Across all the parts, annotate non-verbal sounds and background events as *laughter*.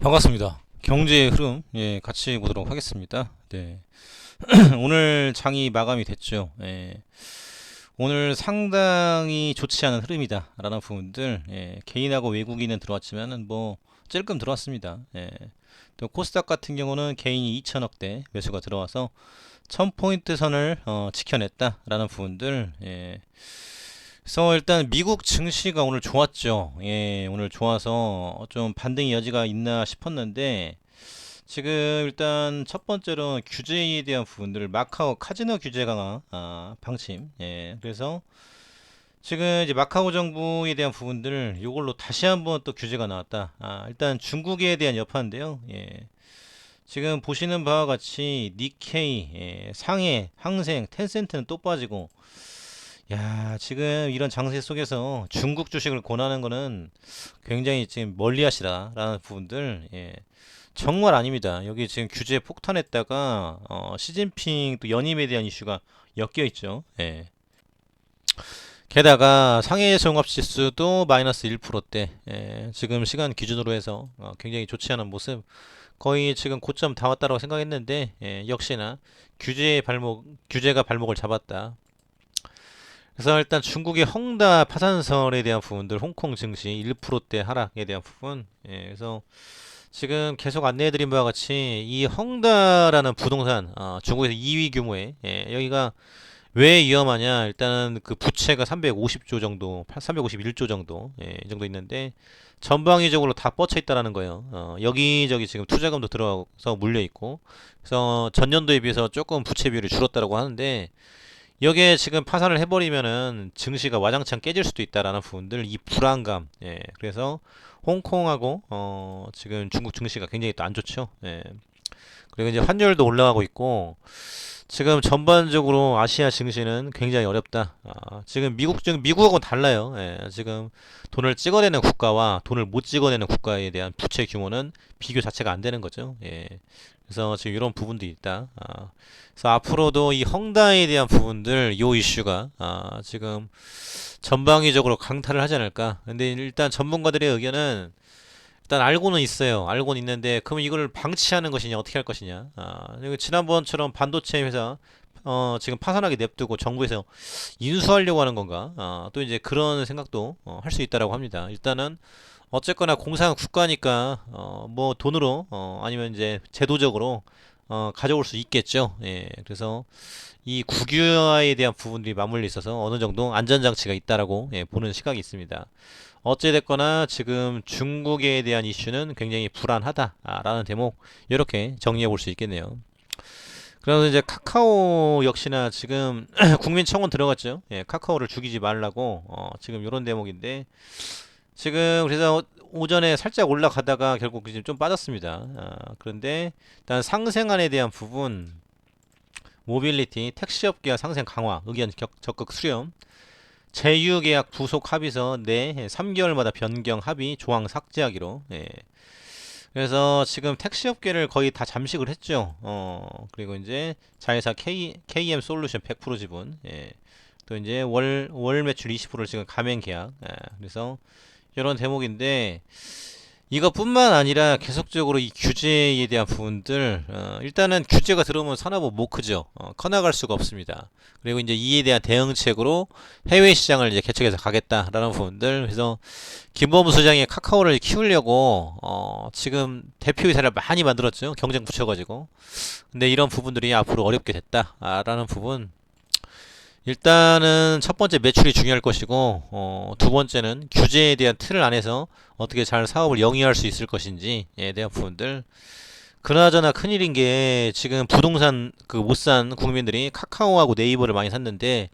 반갑습니다. 경제의 흐름, 예, 같이 보도록 하겠습니다. 네. *clears throat* 오늘 장이 마감이 됐죠. 예. 오늘 상당히 좋지 않은 흐름이다. 라는 부분들, 예, 개인하고 외국인은 들어왔지만은 뭐, 찔끔 들어왔습니다. 예. 또 코스닥 같은 경우는 개인이 2천억대 매수가 들어와서 1000포인트 선을 어, 지켜냈다. 라는 부분들, 예. 그래서 일단 미국 증시가 오늘 좋았죠. 예, 오늘 좋아서 좀 반등의 여지가 있나 싶었는데 지금 일단 첫 번째로 규제에 대한 부분들을 마카오 카지노 규제 강화 아, 방침. 예, 그래서 지금 이제 마카오 정부에 대한 부분들 이걸로 다시 한번 또 규제가 나왔다. 아, 일단 중국에 대한 여파인데요. 예. 지금 보시는 바와 같이 니케이, 예, 상해, 항생, 텐센트는 또 빠지고 야, 지금 이런 장세 속에서 중국 주식을 권하는 거는 굉장히 지금 멀리 하시라라는 부분들, 예. 정말 아닙니다. 여기 지금 규제 폭탄했다가, 어, 시진핑 또 연임에 대한 이슈가 엮여 있죠. 예. 게다가 상해 종합 지수도 마이너스 1%대, 예. 지금 시간 기준으로 해서 어, 굉장히 좋지 않은 모습. 거의 지금 고점 다 왔다고 생각했는데, 예, 역시나 규제의 발목, 규제가 발목을 잡았다. 그래서 일단 중국의 헝다 파산설에 대한 부분들, 홍콩 증시 1%대 하락에 대한 부분, 예, 그래서 지금 계속 안내해드린 바와 같이 이 헝다라는 부동산, 어, 중국에서 2위 규모의, 예, 여기가 왜 위험하냐? 일단은 그 부채가 350조 정도, 351조 정도, 예, 이 정도 있는데 전방위적으로 다 뻗쳐 있다라는 거예요. 어, 여기저기 지금 투자금도 들어가서 물려 있고, 그래서 전년도에 비해서 조금 부채 비율이 줄었다라고 하는데. 여기에 지금 파산을 해버리면은 증시가 와장창 깨질 수도 있다라는 부분들 이 불안감. 예 그래서 홍콩하고 어 지금 중국 증시가 굉장히 또 안 좋죠. 예. 그리고 이제 환율도 올라가고 있고 지금 전반적으로 아시아 증시는 굉장히 어렵다. 아, 지금 미국 증 미국하고는 달라요. 예 지금 돈을 찍어내는 국가와 돈을 못 찍어내는 국가에 대한 부채 규모는 비교 자체가 안 되는 거죠. 예 그래서 지금 이런 부분도 있다. 아, 그래서 앞으로도 이 헝다에 대한 부분들, 요 이슈가 아, 지금 전방위적으로 강타를 하지 않을까. 근데 일단 전문가들의 의견은 일단 알고는 있어요. 알고는 있는데 그럼 이걸 방치하는 것이냐, 어떻게 할 것이냐. 아, 지난번처럼 반도체 회사 어, 지금 파산하게 냅두고 정부에서 인수하려고 하는 건가? 아, 또 이제 그런 생각도 어, 할수 있다라고 합니다. 일단은 어쨌거나 공사는 국가니까 어, 뭐 돈으로 어, 아니면 이제 제도적으로 어, 가져올 수 있겠죠. 예, 그래서 이 국유화에 대한 부분들이 맞물려 있어서 어느 정도 안전장치가 있다라고 예, 보는 시각이 있습니다. 어찌됐거나 지금 중국에 대한 이슈는 굉장히 불안하다라는 대목 이렇게 정리해 볼 수 있겠네요. 그래서 이제 카카오 역시나 지금 *clears throat* 국민청원 들어갔죠. 예, 카카오를 죽이지 말라고 어, 지금 이런 대목인데 지금 그래서 오전에 살짝 올라가다가 결국 지금 좀 빠졌습니다. 아, 그런데 일단 상생안에 대한 부분 모빌리티 택시업계와 상생 강화 의견 격, 적극 수렴 제휴계약 부속 합의서 내 3개월마다 변경 합의 조항 삭제하기로 예. 그래서 지금 택시업계를 거의 다 잠식을 했죠. 어, 그리고 이제 자회사 K, KM 솔루션 100% 지분 예. 또 이제 월, 월 매출 20%를 지금 가맹 계약 예. 그래서 이런 대목인데 이것뿐만 아니라 계속적으로 이 규제에 대한 부분들 어, 일단은 규제가 들어오면 산업은 못 크죠. 어, 커나갈 수가 없습니다. 그리고 이제 이에 대한 대응책으로 해외 시장을 이제 개척해서 가겠다라는 부분들 그래서 김범수 소장이 카카오를 키우려고 어, 지금 대표 이사를 많이 만들었죠. 경쟁 붙여가지고 근데 이런 부분들이 앞으로 어렵게 됐다라는 부분 일단은 첫 번째 매출이 중요할 것이고 어, 두 번째는 규제에 대한 틀을 안에서 어떻게 잘 사업을 영위할 수 있을 것인지에 대한 부분들 그나저나 큰일인 게 지금 부동산 그 못 산 국민들이 카카오하고 네이버를 많이 샀는데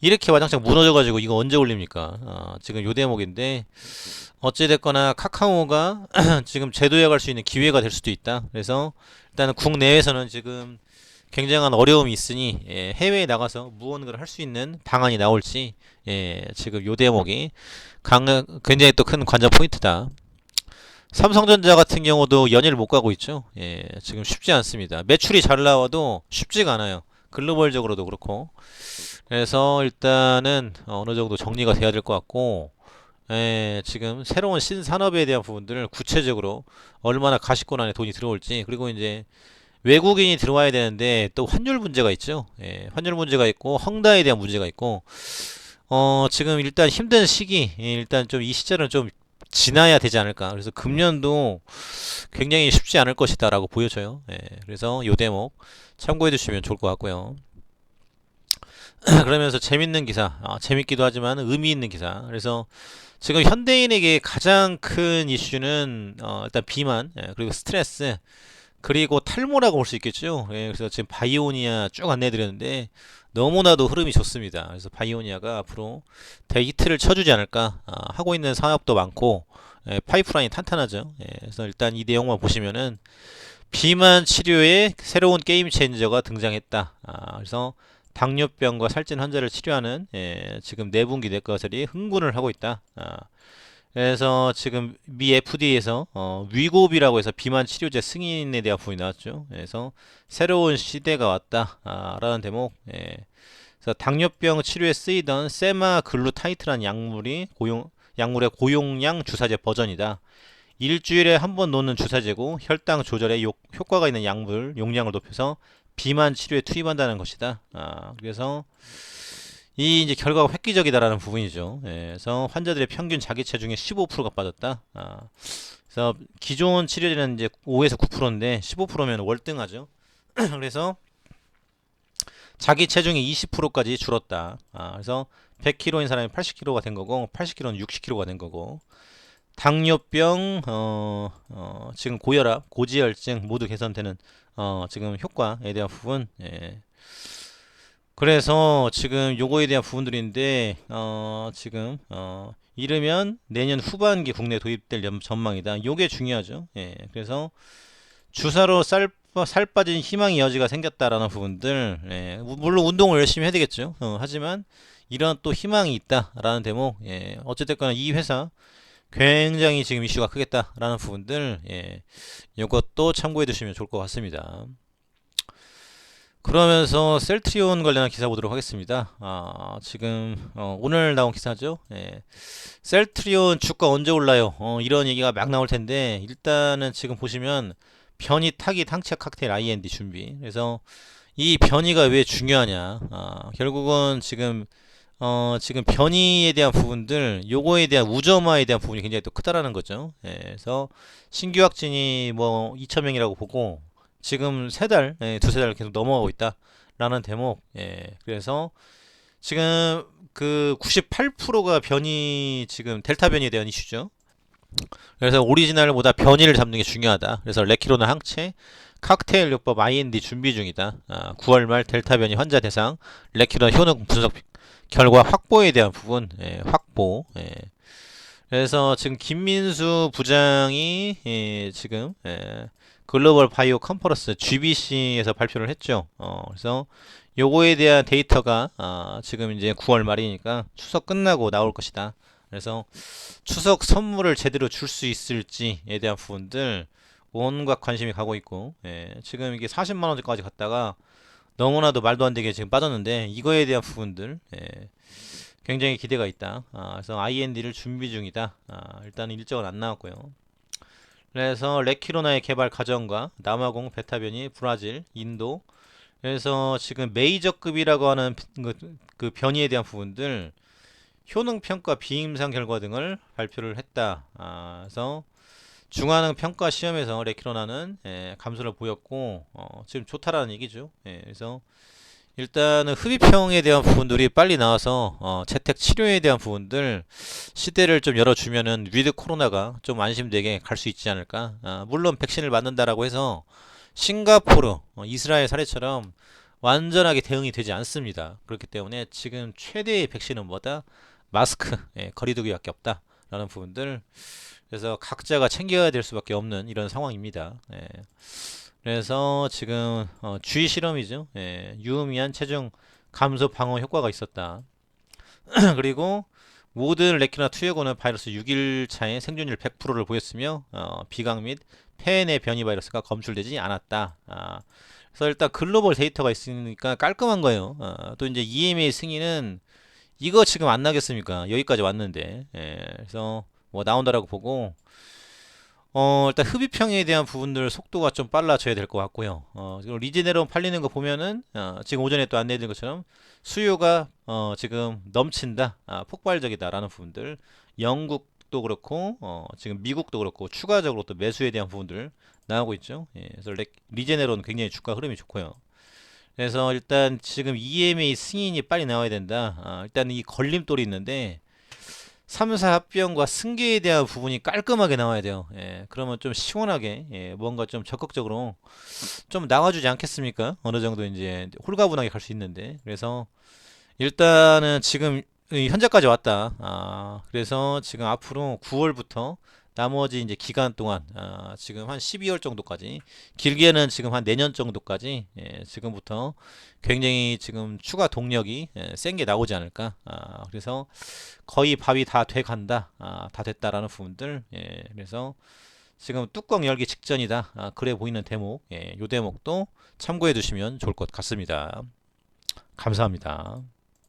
이렇게 와장창 무너져가지고 이거 언제 올립니까? 어, 지금 요 대목인데 어찌됐거나 카카오가 *clears throat* 지금 제도에 갈수 있는 기회가 될 수도 있다. 그래서 일단은 국내에서는 지금 굉장한 어려움이 있으니 예, 해외에 나가서 무언가를 할 수 있는 방안이 나올지 예, 지금 요 대목이 강, 굉장히 또 큰 관전 포인트다. 삼성전자 같은 경우도 연일 못 가고 있죠. 예, 지금 쉽지 않습니다. 매출이 잘 나와도 쉽지가 않아요. 글로벌적으로도 그렇고. 그래서 일단은 어느 정도 정리가 돼야 될 것 같고, 에, 지금 새로운 신산업에 대한 부분들을 구체적으로 얼마나 가시권 안에 돈이 들어올지 그리고 이제 외국인이 들어와야 되는데 또 환율 문제가 있죠. 예, 환율 문제가 있고 헝다에 대한 문제가 있고 어, 지금 일단 힘든 시기 예, 일단 좀 이 시절은 좀 지나야 되지 않을까. 그래서 금년도 굉장히 쉽지 않을 것이다라고 보여져요. 예, 그래서 요 대목 참고해 주시면 좋을 것 같고요. *clears throat* 그러면서 재밌는 기사, 아, 재밌기도 하지만 의미 있는 기사. 그래서 지금 현대인에게 가장 큰 이슈는 어, 일단 비만, 예, 그리고 스트레스, 그리고 탈모라고 볼 수 있겠죠. 예, 그래서 지금 바이오니아 쭉 안내해 드렸는데 너무나도 흐름이 좋습니다. 그래서 바이오니아가 앞으로 데이트를 쳐주지 않을까 아, 하고 있는 사업도 많고 예, 파이프라인이 탄탄하죠. 예, 그래서 일단 이 내용만 보시면은 비만 치료에 새로운 게임 체인저가 등장했다. 아, 그래서 당뇨병과 살찐 환자를 치료하는 예, 지금 내분기 내과들이 흥분을 하고 있다. 아, 그래서 지금 미 FDA에서 어, 위고비라고 해서 비만 치료제 승인에 대한 부분이 나왔죠. 그래서 새로운 시대가 왔다라는 대목. 예. 그래서 당뇨병 치료에 쓰이던 세마글루타이트라는 약물이 고용 약물의 고용량 주사제 버전이다. 일주일에 한 번 놓는 주사제고 혈당 조절에 요- 효과가 있는 약물 용량을 높여서 비만 치료에 투입한다는 것이다. 아, 그래서 이 이제 결과가 획기적이다라는 부분이죠. 예, 그래서 환자들의 평균 자기 체중의 15%가 빠졌다. 아, 그래서 기존 치료제는 이제 5에서 9%인데 15%면 월등하죠. *clears throat* 그래서 자기 체중이 20%까지 줄었다. 아, 그래서 100kg인 사람이 80kg가 된 거고 80kg는 60kg가 된 거고 당뇨병, 어, 어, 지금 고혈압, 고지혈증 모두 개선되는 어, 지금 효과에 대한 부분. 예. 그래서 지금 요거에 대한 부분들인데 어, 지금 어, 이르면 내년 후반기 국내 도입될 연- 전망이다. 요게 중요하죠. 예. 그래서 주사로 쌀, 빠- 살 빠진 희망의 여지가 생겼다라는 부분들. 예. 우- 물론 운동을 열심히 해야 되겠죠. 어, 하지만 이런 또 희망이 있다라는 대목. 예. 어쨌든 이 회사 굉장히 지금 이슈가 크겠다라는 부분들. 예. 요것도 참고해 두시면 좋을 것 같습니다. 그러면서 셀트리온 관련한 기사 보도록 하겠습니다. 아, 지금 어, 오늘 나온 기사죠. 예. 셀트리온 주가 언제 올라요? 어, 이런 얘기가 막 나올 텐데 일단은 지금 보시면 변이 타깃 항체 칵테일 IND 준비. 그래서 이 변이가 왜 중요하냐? 아, 결국은 지금 어, 지금 변이에 대한 부분들, 요거에 대한 우점화에 대한 부분이 굉장히 또 크다라는 거죠. 예, 그래서 신규 확진이 뭐 2,000명이라고 보고 지금 세 달, 예, 두세 달 계속 넘어가고 있다라는 대목. 예, 그래서 지금 그 98%가 변이 지금 델타 변이에 대한 이슈죠. 그래서 오리지널보다 변이를 잡는 게 중요하다. 그래서 레키로나 항체 칵테일 요법 IND 준비 중이다. 아, 9월 말 델타 변이 환자 대상 레키로나 효능 분석 결과 확보에 대한 부분 예, 확보. 예. 그래서 지금 김민수 부장이 예, 지금 예, 글로벌 바이오 컨퍼런스 GBC에서 발표를 했죠. 어, 그래서 요거에 대한 데이터가 아, 지금 이제 9월 말이니까 추석 끝나고 나올 것이다. 그래서 추석 선물을 제대로 줄 수 있을지에 대한 부분들 온갖 관심이 가고 있고 예, 지금 이게 40만 원까지 갔다가 너무나도 말도 안 되게 지금 빠졌는데 이거에 대한 부분들 예, 굉장히 기대가 있다. 아, 그래서 IND를 준비 중이다. 아, 일단은 일정은 안 나왔고요. 그래서 레키로나의 개발 과정과 남아공 베타변이 브라질, 인도 그래서 지금 메이저급이라고 하는 그, 그 변이에 대한 부분들 효능 평가 비임상 결과 등을 발표를 했다. 아, 그래서 중화능 평가 시험에서 레키로나는 예, 감소를 보였고 어, 지금 좋다라는 얘기죠. 예, 그래서 일단은 흡입형에 대한 부분들이 빨리 나와서 어, 재택 치료에 대한 부분들 시대를 좀 열어주면은 위드 코로나가 좀 안심되게 갈 수 있지 않을까. 아, 물론 백신을 맞는다라고 해서 싱가포르, 어, 이스라엘 사례처럼 완전하게 대응이 되지 않습니다. 그렇기 때문에 지금 최대의 백신은 뭐다? 마스크, 예, 거리두기 밖에 없다 라는 부분들. 그래서 각자가 챙겨야 될 수밖에 없는 이런 상황입니다. 예. 그래서 지금 어, 주의 실험이죠. 예, 유의미한 체중 감소 방어 효과가 있었다. *clears throat* 그리고 모든 레키나 투여고는 바이러스 6일 차에 생존율 100%를 보였으며 어, 비강 및 폐내 변이 바이러스가 검출되지 않았다. 아, 그래서 일단 글로벌 데이터가 있으니까 깔끔한 거예요. 어, 또 이제 EMA 승인은 이거 지금 안 나겠습니까? 여기까지 왔는데. 예, 그래서 뭐 나온다라고 보고 어, 일단 흡입형에 대한 부분들 속도가 좀 빨라져야 될 것 같고요. 어, 지금 리제네론 팔리는 거 보면은 어, 지금 오전에 또 안내드린 것처럼 수요가 어, 지금 넘친다, 아, 폭발적이다라는 부분들. 영국도 그렇고 어, 지금 미국도 그렇고 추가적으로 또 매수에 대한 부분들 나오고 있죠. 예, 그래서 레- 리제네론 굉장히 주가 흐름이 좋고요. 그래서 일단 지금 EMA 승인이 빨리 나와야 된다. 아, 일단 이 걸림돌이 있는데 3사 합병과 승계에 대한 부분이 깔끔하게 나와야 돼요. 예, 그러면 좀 시원하게 예, 뭔가 좀 적극적으로 좀 나와주지 않겠습니까? 어느 정도 이제 홀가분하게 갈 수 있는데 그래서 일단은 지금 이 현재까지 왔다. 아, 그래서 지금 앞으로 9월부터 나머지 이제 기간 동안 아, 지금 한 12월 정도까지 길게는 지금 한 내년 정도까지 예, 지금부터 굉장히 지금 추가 동력이 예, 센게 나오지 않을까. 아, 그래서 거의 밥이 다 돼 간다. 아, 다 됐다라는 부분들. 예, 그래서 지금 뚜껑 열기 직전이다. 아, 그래 보이는 대목. 예, 요 대목도 참고해 두시면 좋을 것 같습니다. 감사합니다.